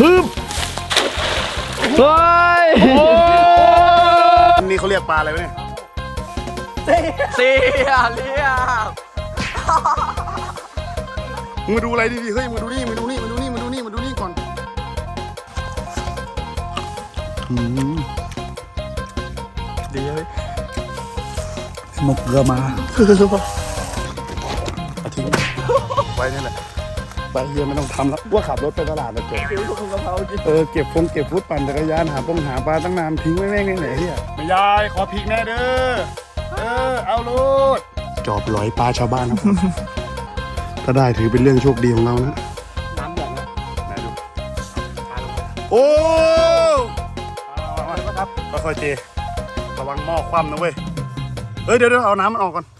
ฮึบเฮ้ยนี่เขาเรียกปลาอะไรวะเนี่ยเสียเรียบมึงมาดูอะไรดิเฮ้ยมึงมาดูนี่มาดูนี่มาดูนี่มาดูนี่มาดูนี่ก่อนอืมดีเลยหมกเกลือมาเอาทิ้งไว้นี่แหละ ไปเฮียไม่ต้องทำแล้วว่าขับรถไปตลาดแล้วเจ๊ฟิวกะเพราจริงเออเก็บฟงเก็บฟุตปั่นจักรยานหาปงหาปลาตั้งนานทิ้งไว้แม่งไหนเฮียไม่ยายขอพริกแน่เด้อเออเอาลูดจอบลอยปลาชาวบ้านครับถ้าได้ถือเป็นเรื่องโชคดีของเรานะน้ำเดือดนะไหนดูโอ้ครับค่อยๆเจระวังหม้อคว่ำนะเว้ยเฮ้ยเดี๋ยวเดี๋ยวเอาน้ำมันออกก่อนค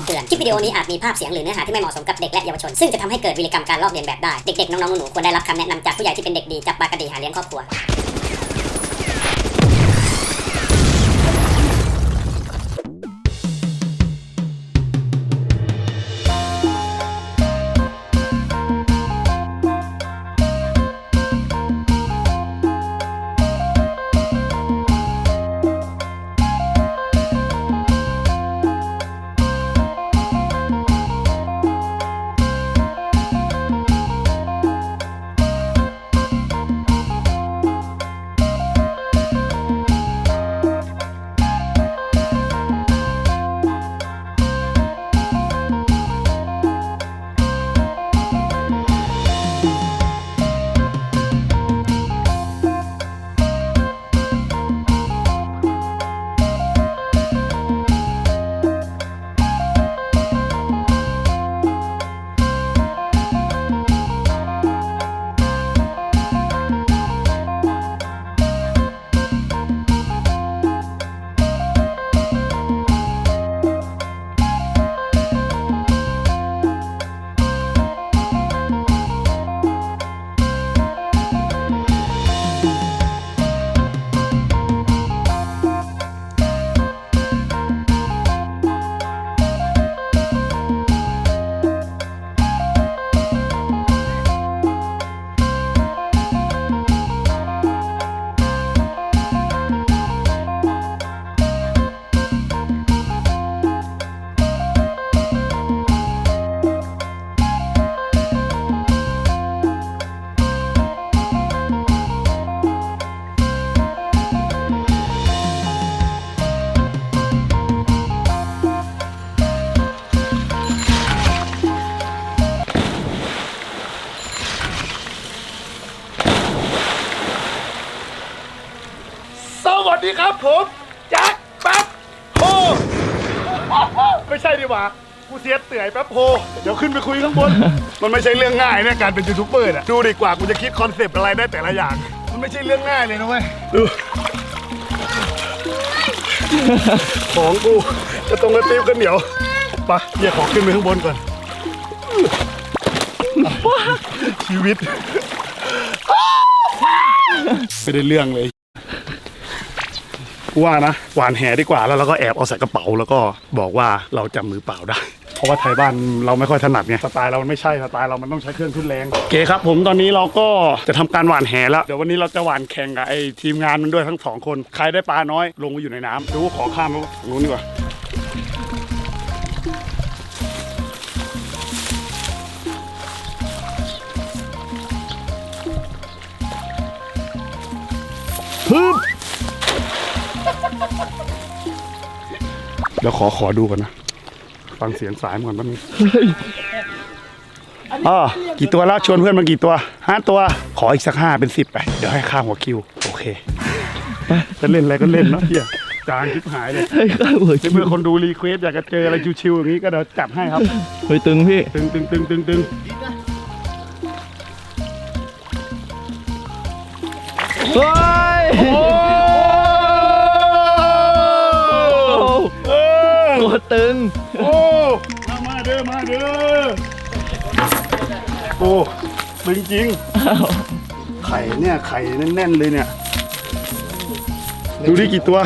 ำเตือน คลิปวิดีโอนี้อาจมีภาพเสียงหรือเนื้อหาที่ไม่เหมาะสมกับเด็กและเยาวชน ซึ่งจะทำให้เกิดวิริกรรมการลอกเลียนแบบได้ เด็กๆ น้องๆ หนูๆ ควรได้รับคำแนะนำจากผู้ใหญ่ที่เป็นเด็กดี จับปลากระดีหาเลี้ยงครอบครัว ขึ้นไปคุยข้างบน มันไม่ใช่เรื่องง่ายเนี่ยการเป็นยูทูบเบอร์อะดูดีกว่ากูจะคิดคอนเซปต์อะไรได้แต่ละอย่าง มันไม่ใช่เรื่องง่ายเลยนะเว้ยดูของกูจะตรงกระติบกันเหนียวปะเฮียขอขึ้นไปข้างบนก่อน ชีวิตไม่ได้เรื่องเลยว่านะหวานแหดีกว่าแล้วเราก็แอบเอาใส่กระเป๋าแล้วก็บอกว่าเราจับมือเปล่าได้ เพราะว่าไทยบ้านเราไม่ค่อยถนัดไงสไตล์เรามันไม่ใช่สไตล์เรามันต้องใช้เครื่องทุนแรงโอเคครับผมตอนนี้เราก็จะทำการหวานแหแล้วเดี๋ยววันนี้เราจะหวานแข่งกับไอ้ทีมงานมันด้วยทั้งสองคนใครได้ปลาน้อยลงไปอยู่ในน้ำดูขอข้ามไปฝั่งนู้นดีกว่าฮึบเดี๋ยวขอขอดูก่อนนะ ฟังเสียงสายมันก่อนแป๊บนึงอ๋อกี่ตัวแล้วชวนเพื่อนมากี่ตัวห้าตัว ขออีกสักห้าเป็นสิบไป เดี๋ยวให้ค่าหัวคิว โอเคจะเล่นอะไรก็เล่นเนาะเฮียจางชิบหายเลยเฮ้ยข้าวหัวถ้าเพื่อนคนดูรีเควสอยากจะเจออะไรชิวๆอย่างนี้ก็เดี๋ยวจัดให้ครับเฮ้ยตึงพี่ ตึงตึงตึงตึงตึงเฮ้ยโอ้โอ้เออตัวตึง ตึงจริงไข่เนี่ยไข่แน่นๆเลยเนี่ย ดูดิกี่ตัว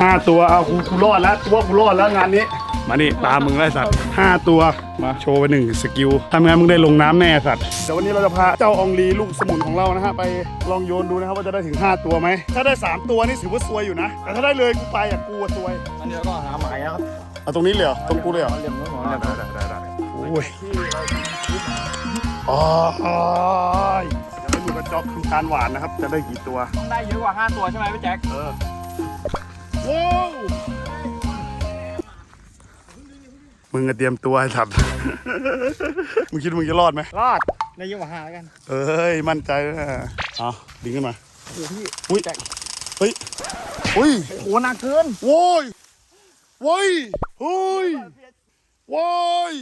ห้าตัวเอากูกูรอดแล้วตัวกูรอดแล้วงานนี้ มานี่ตามมึงไล่สัตว์ห้าตัวมาโชว์ไปหนึ่งสกิลทำงานมึงได้ลงน้ำแน่สัตว์เดี๋ยววันนี้เราจะพาเจ้าอองลีลูกสมุนของเรานะฮะไปลองโยนดูนะครับว่าจะได้ถึง 5 ตัวไหมถ้าได้ 3 ตัวนี่ถือว่าซวยอยู่นะ แต่ถ้าได้เลยกูไปอะกูอะซวยอันนี้ก็หาหมายครับเอาตรงนี้เลยเหรอตรงกูเลยเหรอเหลี่ยมนู้นของได้ได้ได้ได้โอ้ย อ๋อจะไม่รู้กระจอกทำการหวานนะครับ จะได้กี่ตัว ต้องได้เยอะกว่า 5 ตัวใช่ไหมพี่แจ็คเออว้าวมึงก็เตรียมตัวให้สัตว์มึงคิดว่ามึงจะรอดไหม รอดได้เยอะกว่า5แล้วกันเอ้ย มั่นใจนะเอาดึงขึ้นมา โอ้พี่อุ้ยเฮ้ยอุ้ยโอ้หนักเกิน โว้ย โว้ยเฮ้ยโว้ย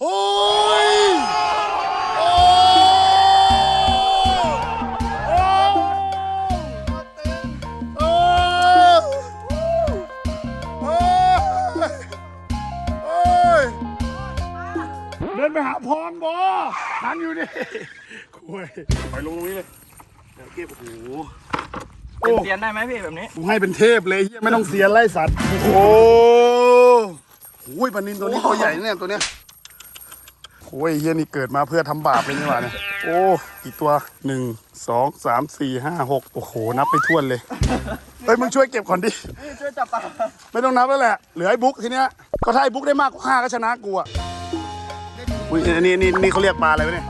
เฮ้ยโอ้โอ้โอ้โอ้โอ้ยเดินไปหาพรบอทันอยู่นี่คุยไปลงตรงนี้เลยเดี๋ยวเก็บโอ้โหเป็นเซียนได้ไหมพี่แบบนี้กูให้เป็นเทพเลยเฮียไม่ต้องเสียไล่สัตว์ โอ้โหโอ้ยปลานินตัวนี้ตัวใหญ่เนี่ยตัวเนี้ย โอ้ยเฮียนี่เกิดมาเพื่อทำบาปเลยนี่หว่าเนี่ยโอ้กี่ตัวหนึ่งสองสามสี่ห้าหกโอ้โห นับไปทั่วนเลยเฮ้ยมึงช่วยเก็บก่อนดิช่วยจับปลาไม่ต้องนับแล้วแหละ เหลือไอ้บุ๊กทีเนี้ยก็ถ้าไอ้บุ๊กได้มากกว่าห้าก็ชนะกูอะอุ้ยอันนี้นี่นี่เขาเรียกปลาอะไรวะเนี่ย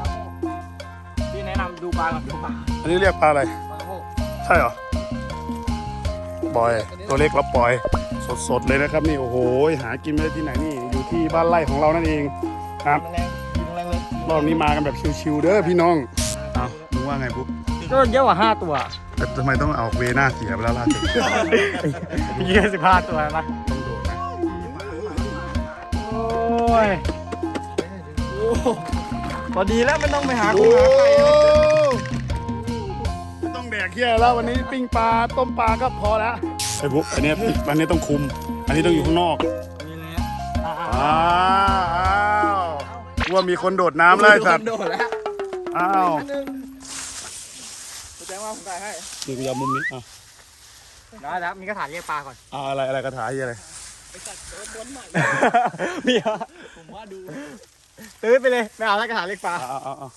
พี่แนะนำดูปลาก่อนดูปลาอันนี้เรียกปลาอะไรปลาโอ้ใช่เหรอปล่อยตัวเล็กแล้วปล่อย สดๆเลยนะครับนี่โอ้โหหากินไม่ได้ที่ไหนนี่อยู่ที่บ้านไร่ของเรานั่นเองครับแรงยิงแรงเลยรอบนี้มากันแบบชิวๆเด้อพี่น้อง เอามึงว่าไงปุ๊บก็เยอะกว่า5ตัวแต่ทำไมต้องเอาเวหน้าเสียไปแล้วล่ะสุดยี่สิบห้าตัวนะต้องโดดนะโอ้ยโอ้พอดีแล้วไม่ต้องไปหาโอ้คุณหาใครนะไม่ต้องแดกเฮียแล้ววันนี้ปิ้งปลาต้มปลาก็พอแล้วไอ้บุ๊กอันเนี้ยอันนี้ต้องคุม อันนี้ต้องอยู่ข้างนอกนี่แหละอ่าอ้าวอ้า วว่ามีคนโดดน้ำแล้วไอ้สัตว์โดดแล้ว อ้าวอันหนึงแจ้งว่าผมได้ให้นี่กูจะเอามุมนี้อะได้แล้วมีกระถางเรียกปลาก่อนเอาอะไรอะไรกระถายอะไรมีเหรอผมว่าดูตื้อไปเลยไม่เอาแล้วกระถางเรียกปลาเอาเอาเอา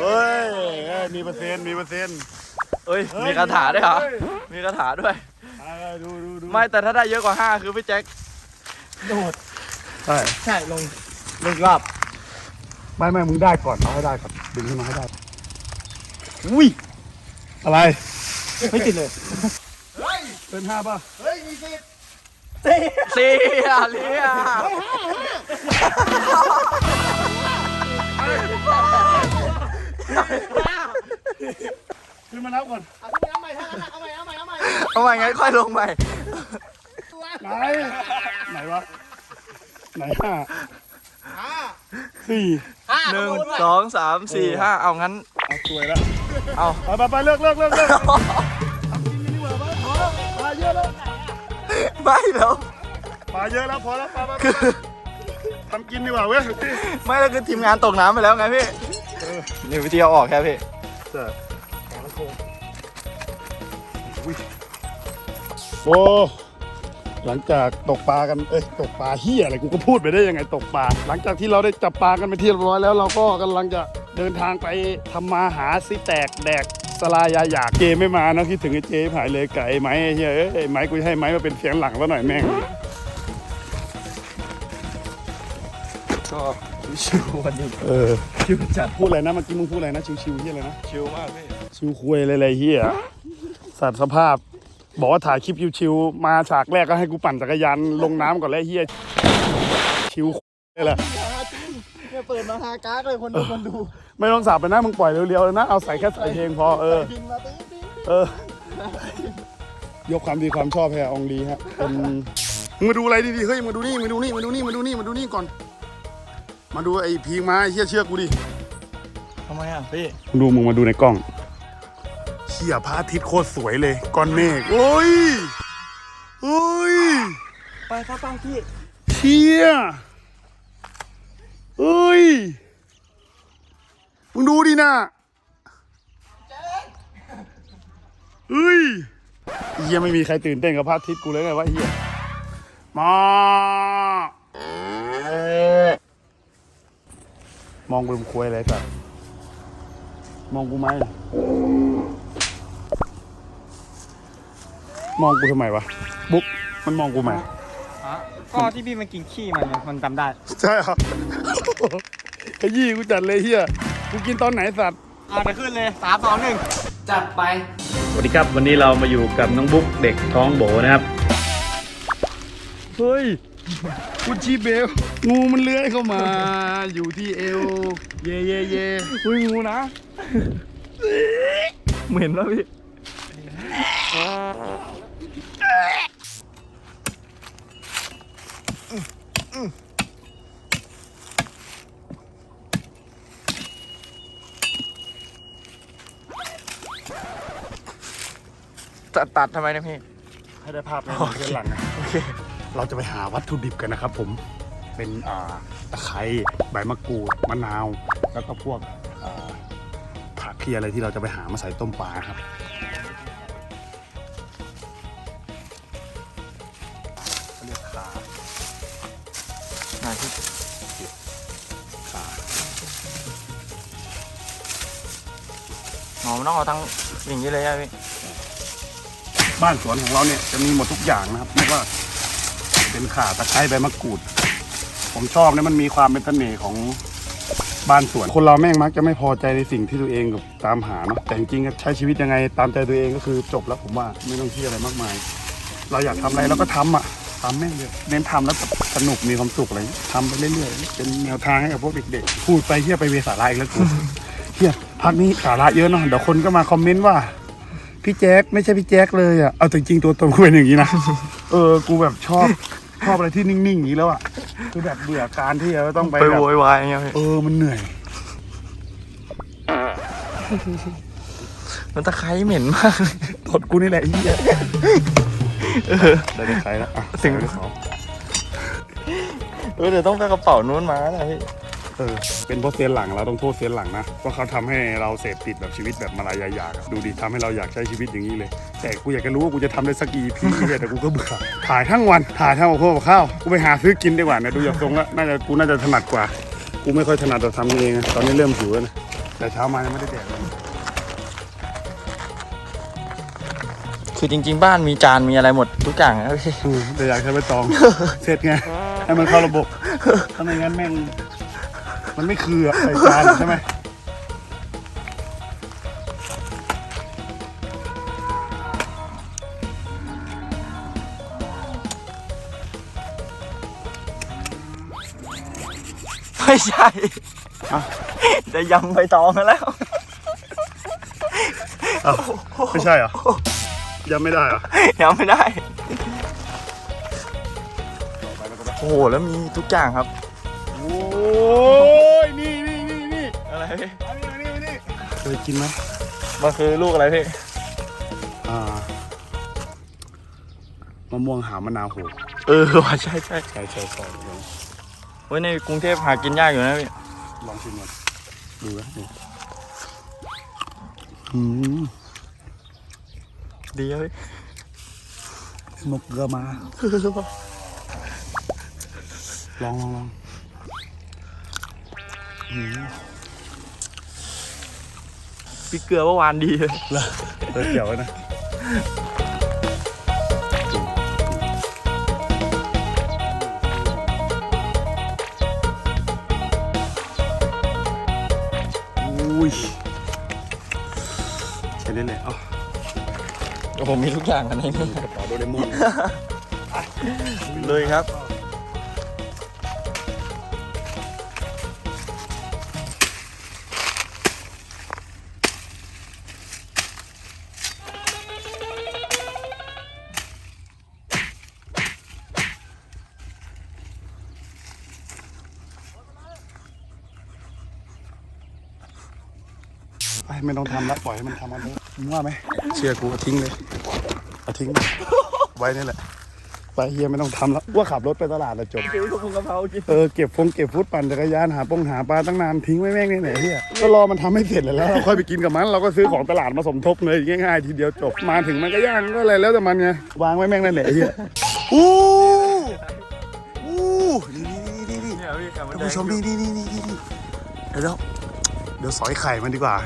เฮ้ยเฮ้ยมีเปอร์เซ็นต์มีเปอร์เซ็นต์เอ้ย มีคาถาด้วยเหรอ มีคาถาด้วยเอาดูดูดูไม่แต่ถ้าได้เยอะกว่า 5 คือพี่แจ็คโดด ใช่ ใช่ลงลงอีกรอบไม่ไม่มึงได้ก่อนเอาให้ได้ก่อนดึงขึ้นมาให้ได้ อุ้ยอะไรไม่ติดเลยเป็นห้าป่ะเสียเลียขึ้นมานับก่อนเอาใหม่งั้นค่อยลงใหม่ไหนไหนวะ ไหนห้าสี่หนึ่งสองสามสี่ห้าเอางั้น เอาสวยแล้วเอาไปไปไปเลิกเลิกเลิกเลิกทำกินกันดีกว่าปะพอแล้วปลาเยอะแล้วไม่แล้วปลาเยอะแล้วพอแล้วปลาปลาปลาทำกินดีกว่าเว้ยไม่แล้วคือทีมงานตกน้ำไปแล้วไงพี่นี่วิธีเอาออกแค่พี่ใช่โอ้ หลังจากตกปลากันเอ้ยตกปลาเฮียอะไรกูก็พูดไปได้ยังไงตกปลาหลังจากที่เราได้จับปลากันไปที่เรียบร้อยแล้วเราก็กำลังจะเดินทางไปทำมาหาซิแตกแดกสลายาอยากเจไม่มานะคิดถึงไอ้เจหายเลยไก่ไม้ไอ้เฮียเอ้ยไอ้ไม้กูจะให้ไม้มาเป็นเสียงหลังแล้วหน่อยแม่งก็ชิววันนี้เออชิวจัดพูดอะไรนะเมื่อกี้มึงพูดอะไรนะชิวๆเฮียอะไรนะชิวมากพี่ชิวคุยอะไรๆเฮียสัตว์สภาพ บอกว่าถ่ายคลิปชิวๆมาฉากแรกก็ให้กูปั่นจักรยานลงน้ำก่อนแล้วเฮียชิวเลยแหละเนี่ยเปิดมาฮากากเลยคนดูคนดู ไม่ต้องสับไปนะมึงปล่อยเร็วๆเลยนะ เอาใส่แค่ใส่เพลงพอเออบินมาตึ้งตึ้งเออ ยกความดีความชอบให้อองลีฮะเป็นมึงมาดูอะไรดีๆเฮ้ยมาดูนี่มาดูนี่มาดูนี่มาดูนี่มาดูนี่ก่อน มาดูไอ้พีงมาไอ้เฮียเชื่อกูดิทำไมอะพี่มึงดูมึงมาดูในกล้อง เชี่ยพระอาทิตย์โคตรสวยเลยก้อนเมฆโอ้ยโอ้ยไปป้าป้าพี่เชี่ยเอ้ยมึงดูดินะเฮ้ยเฮียไม่มีใครตื่นเต้นกับพระอาทิตย์กูเลยไงวะเฮียมอมองกูเป็นคุยอะไรสัตว์มองกูไหม มองกูทำไมวะ บุ๊กมันมองกูไหมก็ที่พี่มากินขี้มันไงมันจำได้ ใช่เหรอขยี้กูจัดเลยเฮียกูกินตอนไหนสัตว์อะไปขึ้นเลยสามสองหนึ่งจัดไป สวัสดีครับวันนี้เรามาอยู่กับน้องบุ๊กเด็กท้องโบนะครับ เฮ้ยกูชีเบล งูมันเลื้อยเข้ามา อยู่ที่เอว เย่เย่เย่อุ้ยงูนะเหม็นแล้วพี่ ตัดตัดทำไมเนี่ยพี่ ให้ได้ภาพในเรื่องหลังนะเราจะไปหาวัตถุดิบกันนะครับผมเป็นอ่าตะไคร้ใบมะกรูดมะนาว แล้วก็พวกอ่าผักที่อะไรที่เราจะไปหามาใส่ต้มปลาครับ มันต้องเอาทั้งอย่างนี้เลยพี่บ้านสวนของเราเนี่ยจะมีหมดทุกอย่างนะครับไม่ว่า เป็นข่าตะไคร้ใบมะกรูด ผมชอบเนี่ยมันมีความเป็นเสน่ห์ของบ้านสวน คนเราแม่งมักจะไม่พอใจในสิ่งที่ตัวเองกับตามหาเนาะแต่จริงๆก็ใช้ชีวิตยังไงตามใจตัวเองก็คือจบแล้วผมว่าไม่ต้องคิดอะไรมากมาย เราอยากทำอะไรเราก็ทำอะทำแม่งเลยเน้นทำแล้วแบบสนุกมีความสุขอะไรอย่างเงี้ยทำไปเรื่อยๆเป็นแนวทางให้กับพวกเด็กๆ พูดไปเฮียไปเวสาระอีกแล้วกูเฮีย พักนี้สาระเยอะเนาะเดี๋ยวคนก็มาคอมเมนต์ว่า พี่แจ๊คไม่ใช่พี่แจ๊คเลยอะเอาแต่จริงๆตัวตนกูเป็นอย่างนี้นะเออกูแบบชอบชอบอะไรที่นิ่งๆอย่างนี้แล้วอะคือแบบเบื่อการที่จะต้องไปไปแบบโวยวายอย่างเงี้ยพี่เออมันเหนื่อยมันตะไคร้เหม็นมากตดกูนี่แหละไอ้เหี้ยได้ได้ใช้แล้วอะถึงใส่ไปสองเออเดี๋ยวต้องไปกระเป๋านู้นมานะพี่ เออเป็นเพราะเซียนหลังเราต้องโทษเซียนหลังนะว่าเขาทำให้เราเสพติดแบบชีวิตแบบมาลายอยากอะดูดิทำให้เราอยากใช้ชีวิตอย่างนี้เลย แต่กูอยากจะรู้ว่ากูจะทำได้สักกี่พีแต่กูก็เบื่อถ่ายทั้งวันถ่ายทั้งกับพวกข้าวกูไปหาซื้อกินดีกว่านะดูอย่างทรงแล้วน่าจะกูน่าจะถนัดกว่า กูไม่ค่อยถนัดแต่ทำเองอะตอนนี้เริ่มหิวแล้วนะแต่เช้ามายังไม่ได้แดกเลย คือจริง ๆ บ้านมีจานมีอะไรหมดทุกอย่างนะพี่ อืมแต่อยากใช้ใบตอง เสร็จไง ให้มันเข้าระบบ ถ้าไม่งั้นแม่ง มันไม่คืออะใส่จานใช่ไหมไม่ใช่อะจะยำใบตองกันแล้ว อ้าวไม่ใช่เหรอยังไม่ได้เหรอยังไม่ได้ โอ้โห แล้วมีทุกอย่างครับ กินไหมมันคือลูกอะไรพี่อ่ามะม่วงหามะนาวโหเออว่ะใช่ใช่ใช่ใช่ใช่ลองเว้ยในกรุงเทพหากินยากอยู่นะพี่ลองชิมก่อนดูนะนี่อืมดีอะพี่หมกเกลือมาลองลองลองอืม พี่เกลือเมื่อวานดีเลยเออเกี่ยวไว้นะอุ้ยใช้ได้เลยเอ้าโอ้โหมีทุกอย่างอันนี้กระเป๋าโดเรมอน เลยครับ ไปไม่ต้องทำแล้วปล่อยให้มันทำมันเถอะมึงว่าไหมเชื่อกูเอาทิ้งเลยเอาทิ้งเลยไว้นี่แหละไปเฮียไม่ต้องทำแล้วว่าขับรถไปตลาดแล้วจบซื้อกะเพรากะเพรากินเออเก็บฟงเก็บฟุตปั่นจักรยานหาปงหาปลาตั้งนานทิ้งไว้แม่งนี่ไหนเฮียก็รอมันทำให้เสร็จแล้วเราค่อยไปกินกับมันเราก็ซื้อของตลาดมาสมทบเลยง่ายๆทีเดียวจบมาถึงมันก็ย่างก็อะไรแล้วแต่มันไงวางไว้แม่งนั่นแหละเฮียอู้านผู้ชมนี่นี่นี่นี่นี่เดี๋ยวเดี๋ยวเดี๋ยวสอยไข่มันดีกว่า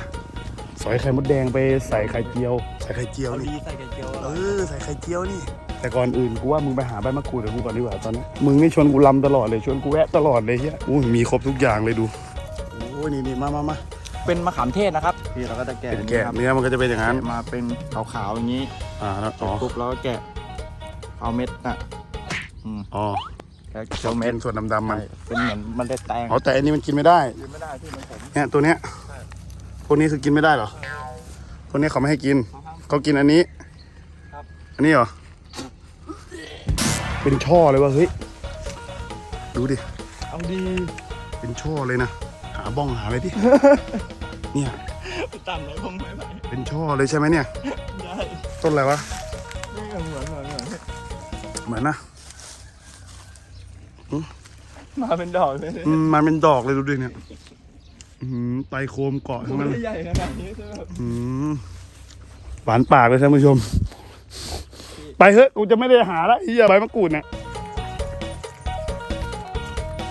สอยไข่มดแดงไปใส่ไข่เจียว ใส่ไข่เจียวเอานี่ดีใส่ไข่เจียวเออใส่ไข่เจียวนี่ แต่ก่อนอื่นกูว่ามึงไปหาใบมะกรูดกับกูก่อนดีกว่าตอนนี้มึงนี่ชวนกูลำตลอดเลยชวนกูแวะตลอดเลยเฮียอุ้ยมีครบทุกอย่างเลยดูโอ้ยนี่นี่มามามาเป็นมะขามเทศนะครับพี่เราก็จะแกะเป็นอย่างแกะนี้ครับเนื้อมันก็จะเป็นอย่างนั้นแกะมาเป็นขาวๆอย่างนี้อ่าแล้วอ๋อปุ๊บเราก็แกะเอาเม็ดน่ะอืมอ๋อแล้วชอเจ้าบเม็เม็ดนส่วนดำๆมันเป็นเหมือนมันได้แตงอ๋อแต่อันนี้มันกินไม่ได้ กินไม่ได้พี่มันผมเนี่ยตัวเนี้ยพ วกนี้คือกินไม่ได้เหรอพวกนี้เขาไม่ให้กิน เขากินอันนี้ครับอันนี้เหรอ เป็นช่อเลยวะเฮ้ย ดูดิ เอาดี เป็นช่อเลยนะ หาบ้องหาอะไรดิ เนี่ยต่ำเลยคงไม่ไหวเป็นช่อเลยใช่ไหมเนี่ย ได้ต้นอะไรวะไม่เหมือนเหมือนเหมือนเหมือนนะมาเป็นดอกเลยอืมมันเป็นดอกเลยดูดิเนี่ย อืมไตโคมเกาะทั้งนั้นเลยใหญ่ขนาดนี้ใช่ไหมอืมหวานปากเลยท่านผู้ชม ไปเถอะกูจะไม่ได้หาละเฮียใบมะกรูดเนี่ย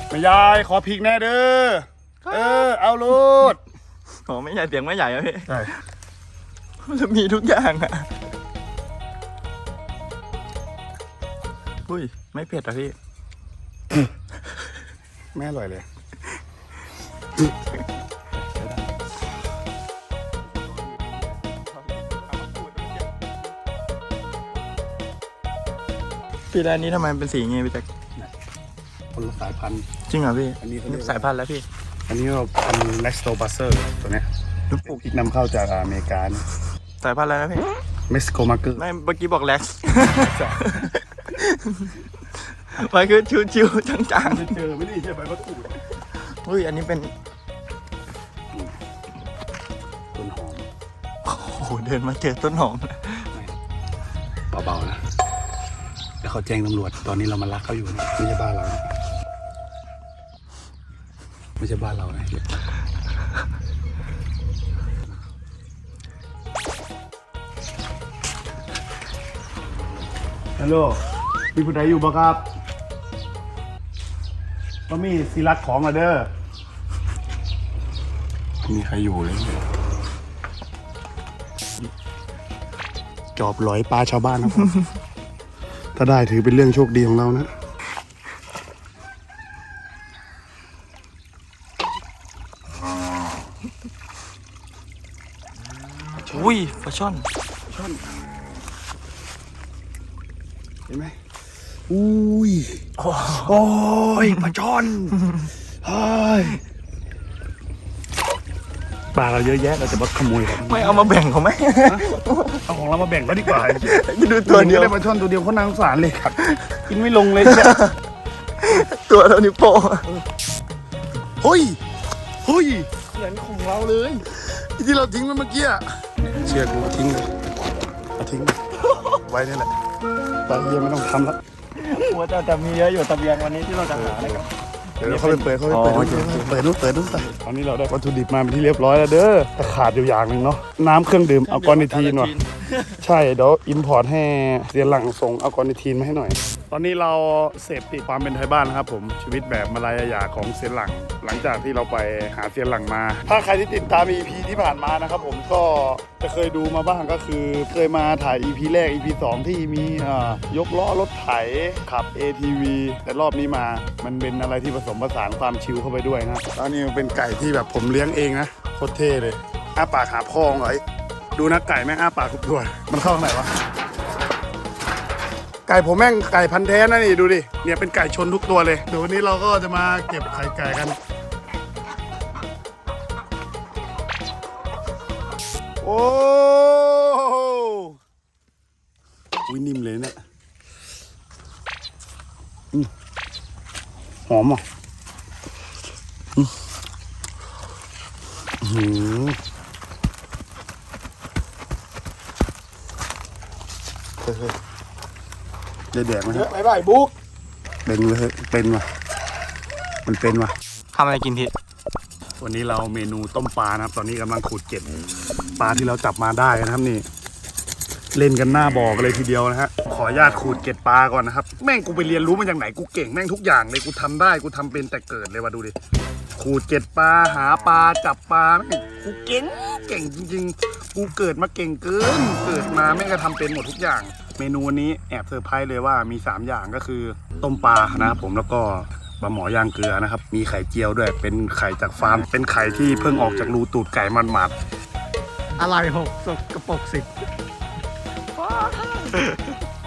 แม่ยายขอพริกแน่เด้อเออเอาโลดโอ้ไม่ใหญ่เสียงไม่ใหญ่อะพี่ใช่ มันมีทุกอย่างอะอุ้ย ไม่เผ็ดอะพี่ ไม่อร่อยเลย พี่แล้วอันนี้ทำไมมันเป็นสีอย่างงี้พี่แจ็คคนละสายพันธุ์ จริงเหรอพี่อันนี้เขาเรียก สายพันธุ์แล้วพี่อันนี้เราพันธุ์ Nesto b u s s e r ตัวเนี้ยพริกนำเข้าจากอเมริกาสายพันธุ์อะไรนะพี่เม็กซิโกมาเกอร์ไม่เมื่อกี้บอกแล็กซ์มันคือชิวๆจางจะเจอไม่ได้ใช่ใบมะกรูดๆอุ้ยอันนี้เป็นต้นหอมโอ้โหเดินมาเจอต้นหอมเแล้วเขาแจ้งตำรวจ ตอนนี้เรามารักเขาอยู่นะไม่ใช่บ้านเรานะไม่ใช่บ้านเรานะฮัลโหลมีผู้ใดอยู่บ่ครับก็มีสิรักของอะเด้อไม่มีใครอยู่เลยเนี่ยจอบหลอยปลาชาวบ้านนะครับ ถ้าได้ถือเป็นเรื่องโชคดีของเรานะอุ้ยปลาช่อนเห็นไหมอุ้ย โอ้ยปลาช่อนเฮ้ยป ลาเราเยอะแยะเราจะมาขโมยกันไม่เอามาแบ่งเขาไหมเอาของเรามาแบ่งก็ดีกว่าดูตัวเดียวได้ปลาช่อนตัวเดียวเขานางสงสารเลยครับ กินไม่ลงเลยเนี่ยตัวเท่านิ้วโป้งเฮ้ยเฮ้ยเหมือนของเราเลย ที่เราทิ้งมันเมื่อกี้อะเชื่อกูทิ้งเลยเอาทิ้งไว้นี่แหละตอนเย็นไม่ต้องทำแล้วหัวจะจะมีเยอะอยู่ตะเบียงวันนี้ที่เราจะหาอะไรกันเดี๋ยวเขาไปเปิดเขาไปเปิดอ๋อนู่นเปิดนู่นเปิดนู่นไปตอนนี้เราได้วัตถุดิบมาเป็นที่เรียบร้อยแล้วเด้อแต่ขาดอยู่อย่างหนึ่งเนาะน้ำเครื่องดื่มเอากอนิทีนว่ะใช่เดี๋ยวอิมพอร์ตให้เรียนหลังส่งเอากอนิทีนมาให้หน่อย ตอนนี้เราเสพติดความเป็นไทยบ้านนะครับผมชีวิตแบบมาลายายของเซียนหลัง หลังจากที่เราไปหาเซียนหลังมา ถ้าใครที่ติดตาม EP ที่ผ่านมานะครับผมก็จะเคยดูมาบ้างก็คือ เคยมาถ่าย EP แรก EP 2 ที่มียกล้อรถไถขับ ATV แต่รอบนี้มามันเป็นอะไรที่ผสมผสานความชิลเข้าไปด้วยนะแล้วนี่มันเป็นไก่ที่แบบผมเลี้ยงเองนะโคตรเท่เลยอ้าปากหาพองเหรอไอ้ดูนะไก่แม่งอ้าปากทุกตัวมันเข้าข้างไหนวะ ไก่ผมแม่งไก่พันธุ์แท้นะนี่ดูดิเนี่ยเป็นไก่ชนทุกตัวเลยเดี๋ยววันนี้เราก็จะมาเก็บไข่ไก่กัน โอ้โหอุ้ยนิ่มเลยเนี่ยหอมอะอืมอื้อหือเฮ้ย ได้แดกไหมครับบายบายบุ๊กเป็นเลยเฮ้ยเป็นว่ะมันเป็นว่ะ ทำอะไรกินทีวันนี้เราเมนูต้มปลานะครับ ตอนนี้กำลังขุดเก็บปลาที่เราจับมาได้นะครับนี่ เล่นกันหน้าบ่อกันเลยทีเดียวนะฮะขออนุญาตขูดเกล็ดปลาก่อนนะครับ แม่งกูไปเรียนรู้มาจากไหนกูเก่งแม่งทุกอย่างเลยกูทำได้กูทำเป็นแต่เกิดเลยว่ะดูดิขูดเกล็ดปลาหาปลาจับปลาแม่งกูเก่งเก่งจริง ๆ กูเกิดมาเก่งเกินเกิดมาแม่งก็ทำเป็นหมดทุกอย่าง เมนูวันนี้แอบเซอร์ไพรส์เลยว่ามี 3 อย่างก็คือต้มปลานะครับผมแล้วก็ปลาหมอย่างเกลือนะครับ มีไข่เจียวด้วย เป็นไข่จากฟาร์ม เป็นไข่ที่เพิ่งออกจากรูตูดไก่มันหมาดๆอะไรหกสกระปรกสิบ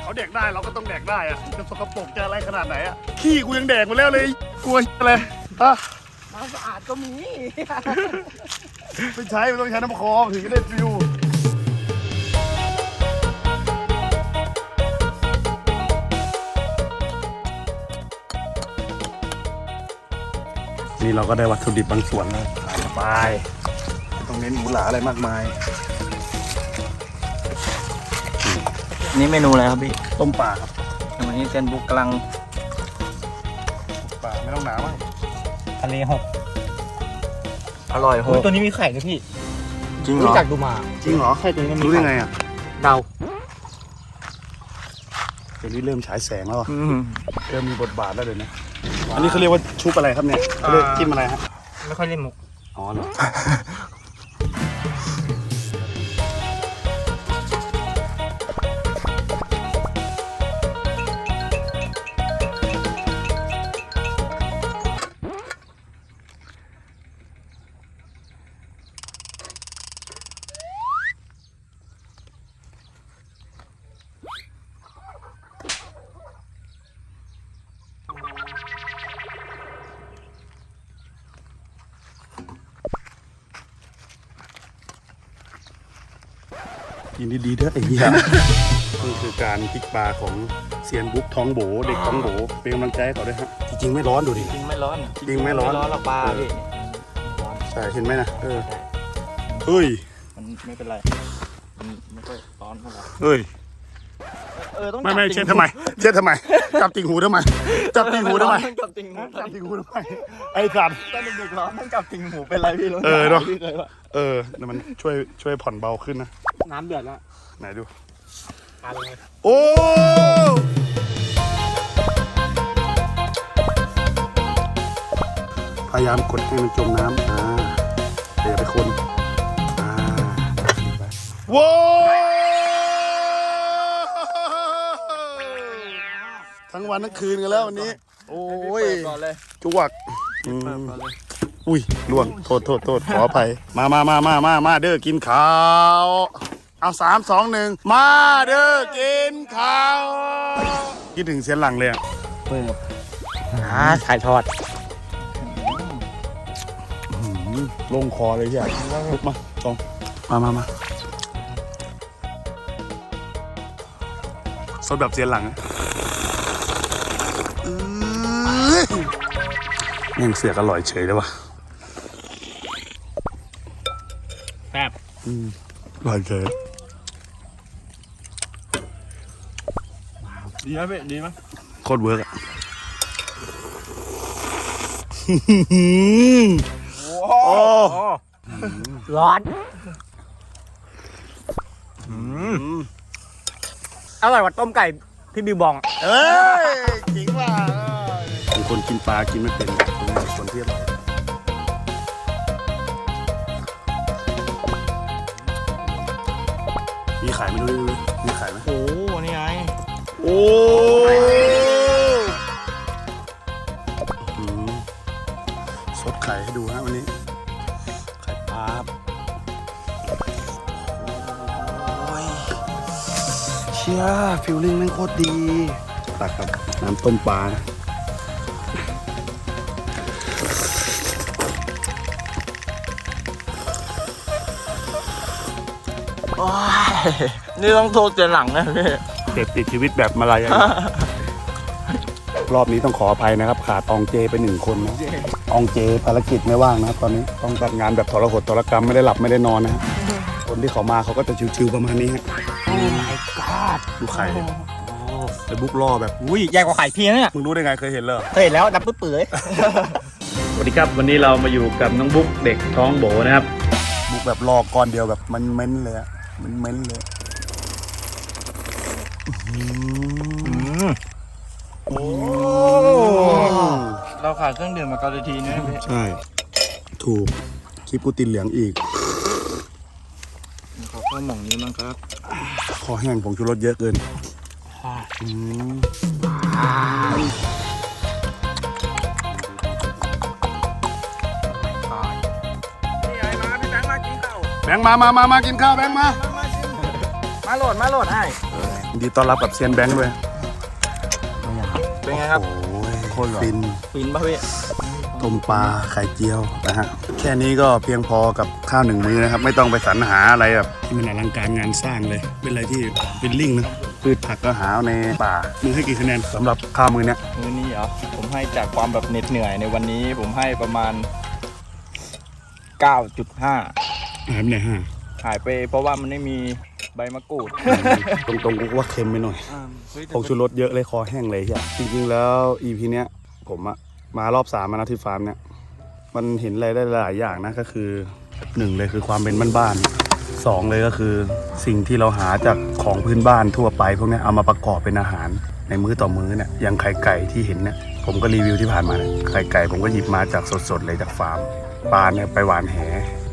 เขาแดกได้เราก็ต้องแดกได้อะจะสกปรกจะอะไรขนาดไหนอะขี้กูยังแดกมาแล้วเลยกลัวอะไรฮะน้ำสะอาดก็มี ไม่ใช้มันต้องใช้น้ำคอถึงจะได้ฟิว นี่เราก็ได้วัตถุดิบบางส่วนแล้วขายไปไม่ต้องเน้นหมูหลาอะไรมากมาย นี่เมนูอะไรครับพี่ต้มปลาครับวันนี้เซนบุ๊กกำลังปลาไม่ต้องหนามากทะเลหกอร่อยโหโอ้ยตัวนี้มีไข่ด้วยพี่จริงเหรรู้อจักดูมา จริงเหรอไข่ตัวนี้มันมีรู้ได้ไข่ไงอะเดาเดี๋ยวนี้เริ่มฉายแสงแล้วอะอืมเริ่มมีบทบาทแล้วเลยนะ อันนี้เขาเรียกว่าชุบอะไรครับเนี่ยเขาเรียกจิ้มอะไรฮะไม่ค่อยเล่นมุกอ๋อเหรอ กินดีๆเด้อไอ้เหี้ยนี่คือการพลิกปลาของเซียนบุ๊กท้องโบเด็กท้องโบเป็นกำลังใจให้เขาด้วยฮะจริงๆไม่ร้อนดูดิ จริงไม่ร้อนจริงไม่ร้อน ไม่ร้อนหรอกปลาพี่ใช่เห็นไหมนะเออเฮ้ยมันไม่เป็นไรมันไม่ค่อยร้อนเท่าไหร่เฮ้ยเออต้องไม่ไม่จับเช็ดติ่งทำไมเช็ดทำไมจับติ่งหูทำไมจับติ่งหูทำไมต้องจับติ่งหูจับติ่งหูทำไมไอ้สัตว์ตอนเด็กๆร้อนต้องจับติ่งหูเป็นไรพี่รู้เออเนอะพี่เคยปะเออแต่มันช่วยช่วยผ่อนเบาขึ้นนะ น้ำเดือดแล้วไหนดูปลาลงเลยโอ้พยายามกดให้มันจมน้ำอ่าเดี๋ยวไปคนอ่าว้าวทั้งวันทั้งคืนกันแล้ววันนี้ โอ้ยเปิดก่อนเลยจวกอืมเปิดก่อนเลยอุ้ยล่วงโทษโทษโทษขออภัยมามามามามามาเด้อกินข้าว เอาสามสองหนึ่งมาเด้อกินข้าวคิดถึงเสียนหลังเลยอะอ่าไข่ทอดอื้อหือลงคอเลยใช่ไหมลุกมาสองมามามาสดแบบเสียนหลังนะอื้อแม่งเสือกอร่อยเฉยเลยวะแซ่บอืมอร่อยเฉย ดีไหมพี่ดีไหมโคตรเวิร์กอะโอ้ร้อนอร่อยกว่าต้มไก่พี่บิวบองอะเอ้ยจริงว่ะบางคนกินปลากินไม่เป็นตรงนี้คนที่อร่อยมีขายไหมดูดิมีขายไหมโอ้นี่ไง โอ้สดไข่ให้ดูฮะวันนี้ ไข่ปลาโอ้ยเชี่ยฟิลลิ่งแม่งโคตรดี ตักกับน้ำต้มปลานะนี่ต้องโทษเจนหลังนะพี่ เด็กติดชีวิตแบบมาลายารอบนี้ต้องขออภัยนะครับ ขาดอองเจไปหนึ่งคนนะอองเจภารกิจไม่ว่างนะครับตอนนี้ต้องจัดงานแบบทรหดทรกรรมไม่ได้หลับไม่ได้นอนนะฮะคนที่เขามาเขาก็จะชิวๆประมาณนี้ฮะโอ้ my god ดูไข่ดิไอ้บุ๊กล่อแบบอุ้ยใหญ่กว่าไข่พี่นะเนี่ยมึงรู้ได้ไงเคยเห็นเลยเคยเห็นแล้วดับปื้อเปื่อยสวัสดีครับ วันนี้เรามาอยู่กับน้องบุ๊กเด็กท้องโบนะครับ บุ๊กแบบล่อก้อนเดียวแบบมันเม้นเลยอะมันเม้นเลย โอ้เราขาดเครื่องดื่มมาเกาหลีทีนะพี่ใช่ ถูกคลิปกูติดเหลืองอีก ขอข้าวหม่องนี้มั้งครับคอแห้งผงชูรสเยอะเกินอืมแบงค์มามามามากินข้าวแบงค์มา มาโหลดมาโหลดให้ ยินดีต้อนรับกับเซียนแบงค์ด้วย เป็นไงครับ โอ้ยฟินฟินป่ะพี่ต้มปลาไข่เจียวนะฮะ แค่นี้ก็เพียงพอกับข้าวหนึ่งมื้อนะครับ ไม่ต้องไปสรรหาอะไรแบบที่มันอลังการงานสร้างเลย เป็นอะไรที่เป็นลิงนะพืชผักก็หาเอาในป่ามือให้กี่คะแนนสำหรับข้าวมือเนี้ยมื้อนี้เหรอผมให้จากความแบบเหน็ดเหนื่อยในวันนี้ผมให้ประมาณ 9.5 หายไปไหนฮะหายไปเพราะว่ามันไม่มี ใบมะกรูด ตรงๆกูก็ว่าเค็มไปหน่อยผงชูรสเยอะเลยคอแห้งเลยใช่จริงๆแล้ว EP เนี้ยผมอะมารอบสามมานะที่ฟาร์มเนี่ยมันเห็นอะไรได้หลายอย่างนะก็คือหนึ่งเลยคือความเป็นบ้านๆสองเลยก็คือสิ่งที่เราหาจากของพื้นบ้านทั่วไป พวกเนี้ยเอามาประกอบเป็นอาหารในมื้อต่อมื้อเนี่ยอย่างไข่ไก่ที่เห็นเนี่ยผมก็รีวิวที่ผ่านมาเนี่ยไข่ไก่ผมก็หยิบมาจากสดๆเลยจากฟาร์มปลาเนี่ยไปหวานแห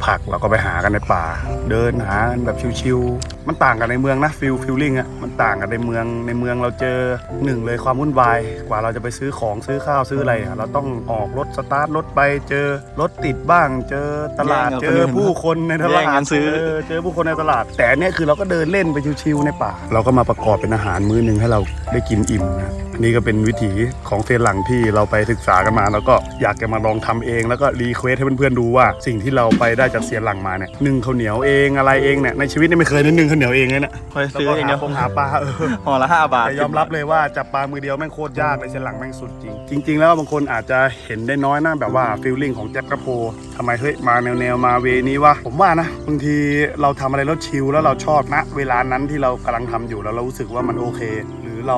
ผักเราก็ไปหากันในป่า เดินหากันแบบชิวๆมันต่างกันในเมืองนะฟิลฟิลลิ่งอะมันต่างกันในเมืองในเมืองเราเจอหนึ่งเลยความวุ่นวายกว่าเราจะไปซื้อของซื้อข้าวซื้ออะไรอะเราต้องออกรถสตาร์ทรถไปเจอรถติดบ้าง เจอตลาดแย่งกับเจคนอื่อนผู้คนในตแย่ลางกัดนซื้อ เเจอผู้คนในตลาด แต่อันเนี่ยคือเราก็เดินเล่นไปชิวๆในป่า เราก็มาประกอบเป็นอาหารมื้อหนึ่งให้เราได้กินอิ่มนะอันนี่ก็เป็นวิถีของเซนหลังที่เราไปศึกษากันมา แล้วก็อยากจะมาลองทำเองแล้วก็รีเควสให้เพื่อนๆดูว่า สิ่งที่เราไปได้จากเซียนหลังมาเนี่ยนึ่งข้าวเหนียวเองอะไรเองเนี่ยในชีวิตนี่ไม่เคยได้นึ่งข้าวเหนียวเองเลยเนี่ยคอยซื้อเองแล้เดียววก็หาปงหาปลาเออห่อละห้าบาทแต่ยอมรับเลยว่าจับปลามือเดียวแม่งโคตรยากเลยเซียนหลังแม่งสุดจริง จริง ๆ แล้วบางคนอาจจะเห็นได้น้อยนะแบบว่าฟีลลิ่งของแจ็คกระโพทำไมเฮ้ยมาแนวๆมาเวนี้วะผมว่านะบางทีเราทำอะไรแล้วชิลแล้วเราชอบนะ เวลานั้นที่เรากำลังทำอยู่แล้วเรารู้สึกว่ามันโอเค หรือเรา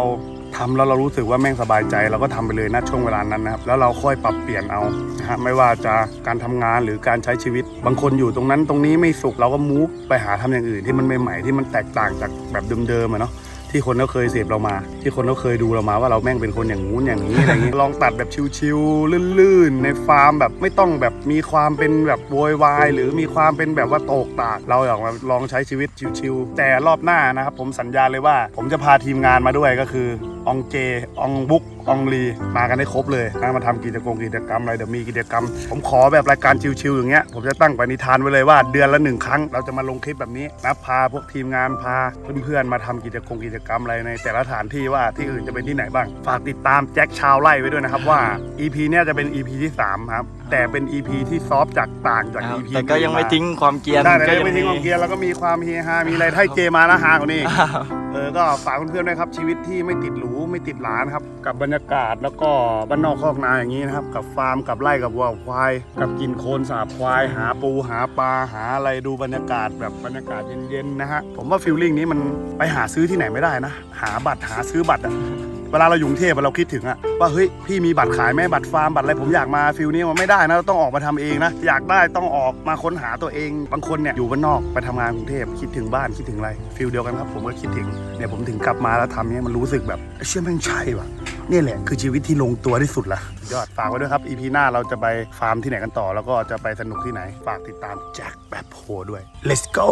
ทำแล้วเรารู้สึกว่าแม่งสบายใจเราก็ทำไปเลยนะช่วงเวลานั้นนะครับแล้วเราค่อยปรับเปลี่ยนเอานะฮะไม่ว่าจะการทำงานหรือการใช้ชีวิต บางคนอยู่ตรงนั้นตรงนี้ไม่สุขเราก็มูฟไปหาทำอย่างอื่นที่มันใหม่ๆที่มันแตกต่างจากแบบเดิมๆอะเนาะ ที่คนเขาเคยเสพเรามา ที่คนเขาเคยดูเรามาว่าเราแม่งเป็นคนอย่างงู้นอย่างนี้อะไรอย่างนี้ลองตัดแบบชิวๆลื่นๆ ในฟาร์มแบบไม่ต้องแบบมีความเป็นแบบโวยวายหรือมีความเป็นแบบว่าโตกตากเราอยากมาลองใช้ชีวิตชิวๆแต่รอบหน้านะครับผมสัญญาเลยว่า ผมจะพาทีมงานมาด้วยก็คืออองเจอองบุ๊ก อองลีมากันได้ครบเลยนะมาทำกิจกรรมกิจกรรมอะไรเดี๋ยวมีกิจกรรม ผมขอแบบรายการชิวๆอย่างเงี้ยผมจะตั้งปณิธานไว้เลยว่าเดือนละหนึ่งครั้ง เราจะมาลงคลิปแบบนี้นะพาพวกทีมงานพาเพื่อนๆมาทำกิจกรรมกิจกรรมอะไรในแต่ละสถานที่ว่าที่อื่นจะเป็นที่ไหนบ้าง ฝากติดตามแจ็คชาวไล่ไว้ด้วยนะครับว่า EP เนี้ยจะเป็น EP ที่3ครับแต่เป็น EP ที่ซอฟต์จากต่างจาก EP แต่ก็ยังไม่ทิ้งความเกรียนได้แต่ก็ยังไม่ทิ้งความเกียร์แล้วก็มีความเฮฮามีอะไรให้เจมานะฮากว่านี้อ้าวเออก็ฝากเพื่อนๆด้วยครับ ชีวิตที่ไม่ติดหรูไม่ติดหลานครับกับบรรยากาศแล้วก็บ้านนอกคอกนาอย่างนี้นะครับ กับฟาร์มกับไร่กับวัวควาย กับกินโคลนสาบควาย หาปูหาปลาหาอะไรดูบรรยากาศแบบบรรยากาศเย็นๆนะฮะผมว่าฟิลลิ่งนี้มันไปหาซื้อที่ไหนไม่ได้นะ หาบัตรหาซื้อบัตรอะ เวลาเราอยู่กรุงเทพเราคิดถึงอะว่าเฮ้ยพี่มีบัตรขายไหมบัตรฟาร์มบัตรอะไรผมอยากมาฟิลนี้มันไม่ได้นะเราต้องออกมาทำเองนะอยากได้ต้องออกมาค้นหาตัวเอง บางคนเนี่ยอยู่บ้านนอกไปทำงานกรุงเทพคิดถึงบ้านคิดถึงอะไรฟิลเดียวกันครับ ผมก็คิดถึงเนี่ยผมถึงกลับมาแล้วทำเนี่ยมันรู้สึกแบบเชื่อแม่งใช่ว่ะนี่แหละคือชีวิตที่ลงตัวที่สุดละยอดฝากไว้ด้วยครับอีพีหน้าเราจะไปฟาร์มที่ไหนกันต่อ แล้วก็จะไปสนุกที่ไหนฝากติดตามแจ็คแบบโฮด้วย let's go